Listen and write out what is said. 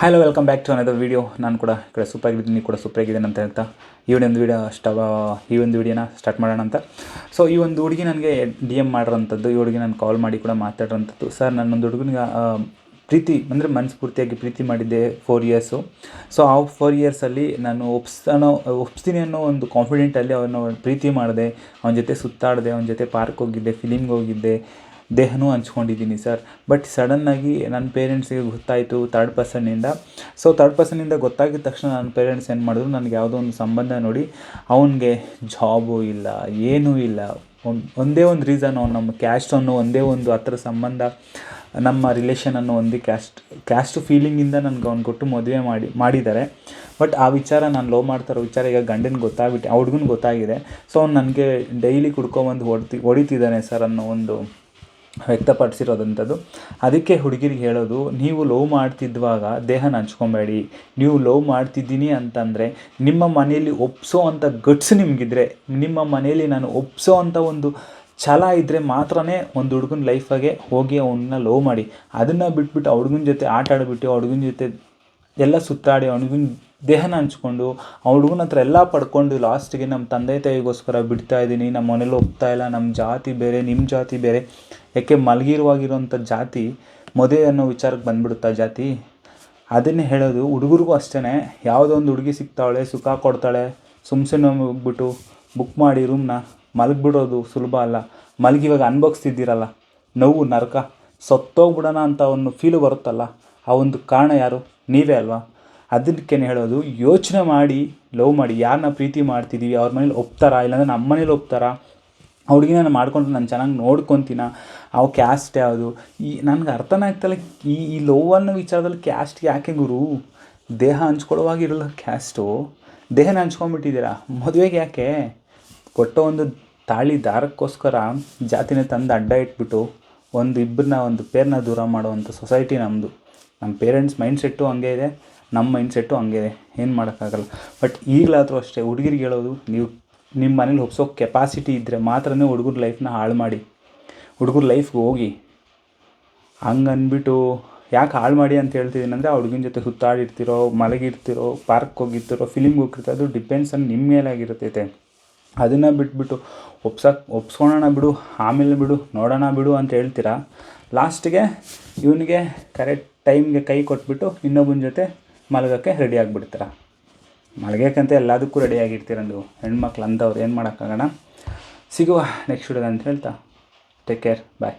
Hello welcome back to another video ನಾನು ಕೂಡ ಈ ಕಡೆ ಸೂಪರ್ ಆಗಿದ್ದೀನಿ, ನೀವು ಕೂಡ ಸೂಪರ್ ಆಗಿದ್ದೀನಿ ಅಂತ ಹೇಳ್ತಾ ಈ ಒಂದು ವೀಡಿಯೋ ಸ್ಟವ ಈ ಒಂದು ವೀಡಿಯೋನ ಸ್ಟಾರ್ಟ್ ಮಾಡೋಣ ಅಂತ. ಸೊ ಈ ಒಂದು ಹುಡುಗಿ ನನಗೆ ಡಿ ಎಂ ಮಾಡಿರೋಂಥದ್ದು ಈ ಹುಡುಗಿ ನಾನು ಕಾಲ್ ಮಾಡಿ ಕೂಡ ಮಾತಾಡಿರೋಂಥದ್ದು ಸರ್ ನನ್ನೊಂದು ಹುಡುಗನಿಗೆ ಪ್ರೀತಿ, ಅಂದರೆ ಮನಸ್ಫೂರ್ತಿಯಾಗಿ ಪ್ರೀತಿ ಮಾಡಿದ್ದೆ ಫೋರ್ ಇಯರ್ಸು ಸೊ ಆ ಫೋರ್ ಇಯರ್ಸಲ್ಲಿ ನಾನು ಒಪ್ಸ್ತಾನೋ ಒಪ್ಸ್ತೀನಿ ಅನ್ನೋ ಒಂದು ಕಾನ್ಫಿಡೆಂಟಲ್ಲಿ ಅವನ ಪ್ರೀತಿ ಮಾಡಿದೆ, ಅವನ ಜೊತೆ ಸುತ್ತಾಡಿದೆ, ಅವನ ಜೊತೆ ಪಾರ್ಕ್ ಹೋಗಿದ್ದೆ ಫಿಲಿಮ್ಗೆ ಹೋಗಿದ್ದೆ. ದೇಹನೂ ಹಂಚ್ಕೊಂಡಿದ್ದೀನಿ ಸರ್. ಬಟ್ ಸಡನ್ನಾಗಿ ನನ್ನ ಪೇರೆಂಟ್ಸಿಗೆ ಗೊತ್ತಾಯಿತು ತರ್ಡ್ ಪರ್ಸನ್ನಿಂದ ಸೊ ತರ್ಡ್ ಪರ್ಸನ್ನಿಂದ ಗೊತ್ತಾಗಿದ ತಕ್ಷಣ ನನ್ನ ಪೇರೆಂಟ್ಸ್ ಏನು ಮಾಡಿದ್ರು, ನನಗೆ ಯಾವುದೋ ಒಂದು ಸಂಬಂಧ ನೋಡಿ ಅವನಿಗೆ ಜಾಬು ಇಲ್ಲ, ಏನೂ ಇಲ್ಲ. ಒಂದು, ಒಂದೇ ಒಂದು ರೀಸನ್ ಅವ್ನು ನಮ್ಮ ಕ್ಯಾಸ್ಟ್ ಅನ್ನೋ ಒಂದೇ ಒಂದು ಹತ್ರ ಸಂಬಂಧ, ನಮ್ಮ ರಿಲೇಷನ್ ಅನ್ನೋ ಒಂದು ಕ್ಯಾಸ್ಟ್ ಕ್ಯಾಸ್ಟ್ ಫೀಲಿಂಗಿಂದ ನನಗೆ ಅವ್ನು ಕೊಟ್ಟು ಮದುವೆ ಮಾಡಿ, ಮಾಡಿದ್ದಾರೆ. ಬಟ್ ಆ ವಿಚಾರ ನಾನು ಲೋ ಮಾಡ್ತಾರೋ ವಿಚಾರ ಈಗ ಗಂಡನ ಗೊತ್ತಾಗ್ಬಿಟ್ಟು, ಆ ಗೊತ್ತಾಗಿದೆ. ಸೊ ಅವ್ನು ನನಗೆ ಡೈಲಿ ಕುಡ್ಕೊಬಂದು ಹೊಡ್ತಿ, ಹೊಡಿತಿದ್ದಾನೆ ಸರ್ ಅನ್ನೋ ಒಂದು ವ್ಯಕ್ತಪಡಿಸಿರೋದಂಥದ್ದು. ಅದಕ್ಕೆ ಹುಡುಗಿರಿಗೆ ಹೇಳೋದು, ನೀವು ಲವ್ ಮಾಡ್ತಿದ್ವಾಗ ದೇಹನ ಹಂಚ್ಕೊಬೇಡಿ. ನೀವು ಲವ್ ಮಾಡ್ತಿದ್ದೀನಿ ಅಂತಂದರೆ ನಿಮ್ಮ ಮನೆಯಲ್ಲಿ ಒಪ್ಸೋ ಅಂಥ ಗಟ್ಸ್ ನಿಮಗಿದ್ರೆ, ನಿಮ್ಮ ಮನೆಯಲ್ಲಿ ನಾನು ಒಪ್ಸೋ ಅಂಥ ಒಂದು ಛಲ ಇದ್ದರೆ ಮಾತ್ರನೇ ಒಂದು ಹುಡುಗನ ಲೈಫಾಗೆ ಹೋಗಿ ಅವನ್ನ ಲವ್ ಮಾಡಿ. ಅದನ್ನು ಬಿಟ್ಬಿಟ್ಟು ಆ ಹುಡುಗನ ಜೊತೆ ಆಟ ಆಡಿಬಿಟ್ಟು ಹುಡುಗನ ಜೊತೆ ಎಲ್ಲ ಸುತ್ತಾಡಿ ಅವ್ನಿಗಿನ ದೇಹನ ಹಂಚ್ಕೊಂಡು, ಆ ಹುಡುಗನ ಹತ್ರ ಎಲ್ಲ ಪಡ್ಕೊಂಡು ಲಾಸ್ಟಿಗೆ ನಮ್ಮ ತಂದೆ ತಾಯಿಗೋಸ್ಕರ ಬಿಡ್ತಾ ಇದ್ದೀನಿ ನಮ್ಮ ಮನೇಲಿ ಒಪ್ತಾ ಇಲ್ಲ ನಮ್ಮ ಜಾತಿ ಬೇರೆ ನಿಮ್ಮ ಜಾತಿ ಬೇರೆ. ಯಾಕೆ ಮಲಗಿರುವಾಗಿರುವಂಥ ಜಾತಿ ಮದುವೆ ಅನ್ನೋ ವಿಚಾರಕ್ಕೆ ಬಂದ್ಬಿಡುತ್ತಾ ಜಾತಿ? ಅದನ್ನೇ ಹೇಳೋದು, ಹುಡುಗರಿಗೂ ಅಷ್ಟೇ ಯಾವುದೋ ಒಂದು ಹುಡುಗಿ ಸಿಗ್ತಾವಳೆ, ಸುಖ ಕೊಡ್ತಾಳೆ, ಸುಮ್ ಸುಮ್ಮನೆ ಹೋಗ್ಬಿಟ್ಟು ಬುಕ್ ಮಾಡಿ ರೂಮ್ನ ಮಲಗಿಬಿಡೋದು ಸುಲಭ ಅಲ್ಲ. ಮಲಗಿವಾಗ ಅನ್ಭವಿಸ್ತಿದ್ದೀರಲ್ಲ, ನೋವು, ನರಕ, ಸತ್ತೋಗ್ಬಿಡೋಣ ಅಂತ ಒಂದು ಫೀಲು ಬರುತ್ತಲ್ಲ, ಆ ಒಂದು ಕಾರಣ ಯಾರು? ನೀವೇ ಅಲ್ವಾ? ಅದಕ್ಕೆ ಹೇಳೋದು, ಯೋಚನೆ ಮಾಡಿ, ಲವ್ ಮಾಡಿ ಯಾರನ್ನ ಪ್ರೀತಿ ಮಾಡ್ತಿದ್ದೀವಿ ಅವ್ರ ಮನೇಲಿ ಒಪ್ತಾರಾ? ಇಲ್ಲಾಂದರೆ ನಮ್ಮ ಮನೇಲಿ ಒಪ್ತಾರಾ? ಹುಡುಗಿನ ನಾನು ಮಾಡ್ಕೊಂಡ್ರೆ ನಾನು ಚೆನ್ನಾಗಿ ನೋಡ್ಕೊತೀನ? ಅವು ಕ್ಯಾಸ್ಟ್ ಯಾವುದು? ಈ ನನಗೆ ಅರ್ಥನೇ ಆಗ್ತಲ್ಲ ಈ ಈ ಲವ್ ಅನ್ನೋ ವಿಚಾರದಲ್ಲಿ ಕ್ಯಾಸ್ಟ್ ಯಾಕೆ ಗುರು? ದೇಹ ಹಂಚ್ಕೊಳ್ಳುವಾಗ ಇರಲ್ಲ ಕ್ಯಾಸ್ಟು ದೇಹನ ಹಂಚ್ಕೊಂಡ್ಬಿಟ್ಟಿದ್ದೀರಾ? ಮದುವೆಗೆ ಯಾಕೆ? ಕೊಟ್ಟೋ ಒಂದು ತಾಳಿ ದಾರಕ್ಕೋಸ್ಕರ ಜಾತಿನ ತಂದು ಅಡ್ಡ ಇಟ್ಬಿಟ್ಟು ಒಂದು ಇಬ್ಬರನ್ನ ಒಂದು ಪೇರನ್ನ ದೂರ ಮಾಡುವಂಥ ಸೊಸೈಟಿ ನಮ್ಮದು ನಮ್ಮ ಪೇರೆಂಟ್ಸ್ ಮೈಂಡ್ ಸೆಟ್ಟು ಹಂಗೆ ಇದೆ. ನಮ್ಮ ಮೈಂಡ್ಸೆಟ್ಟು ಹಂಗೆ ಏನು ಮಾಡೋಕ್ಕಾಗಲ್ಲ. ಬಟ್ ಈಗಲಾದರೂ ಅಷ್ಟೇ, ಹುಡುಗಿರಿಗೆ ಹೇಳೋದು, ನೀವು ನಿಮ್ಮ ಮನೇಲಿ ಒಪ್ಸೋ ಕೆಪಾಸಿಟಿ ಇದ್ದರೆ ಮಾತ್ರನೇ ಹುಡುಗರ ಲೈಫ್ನ ಹಾಳು ಮಾಡಿ. ಹುಡುಗರ ಲೈಫ್ಗೆ ಹೋಗಿ ಹಂಗೆ. ಅಂದ್ಬಿಟ್ಟು ಯಾಕೆ ಹಾಳು ಮಾಡಿ ಅಂತ ಹೇಳ್ತಿದ್ದೀನಿ ಅಂದರೆ, ಆ ಹುಡುಗಿನ ಜೊತೆ ಸುತ್ತಾಡಿರ್ತಿರೋ, ಮಲಗಿರ್ತಿರೋ ಪಾರ್ಕ್ ಹೋಗಿರ್ತಿರೋ ಫಿಲಿಮ್ಗೆ ಹೋಗಿರ್ತಿರೋ ಅದು ಡಿಪೆಂಡ್ಸ್ ಅನ್ ನಿಮ್ಮ ಮೇಲಾಗಿರ್ತೈತೆ. ಅದನ್ನು ಬಿಟ್ಬಿಟ್ಟು ಒಪ್ಸಕ್ಕೆ ಒಪ್ಸ್ಕೊಳೋಣ ಬಿಡು, ಆಮೇಲೆ ಬಿಡು, ನೋಡೋಣ ಬಿಡು ಅಂತ ಹೇಳ್ತೀರಾ? ಲಾಸ್ಟಿಗೆ ಇವನಿಗೆ ಕರೆಕ್ಟ್ ಟೈಮ್ಗೆ ಕೈ ಕೊಟ್ಬಿಟ್ಟು ಇನ್ನೊಬ್ಬನ ಜೊತೆ ಮಲಗೋಕ್ಕೆ ರೆಡಿ ಆಗಿಬಿಡ್ತೀರ? ಮಲಗೋಕ್ಕಂತ ಎಲ್ಲದಕ್ಕೂ ರೆಡಿ ಆಗಿರ್ತೀರ ನೀವು. ಹೆಣ್ಮಕ್ಳು ಅಂಥವ್ರು ಏನು ಮಾಡೋಕ್ಕಾಗೋಣ? ಸಿಗುವ ನೆಕ್ಸ್ಟ್ ಅಂತ ಹೇಳ್ತಾ. Take care bye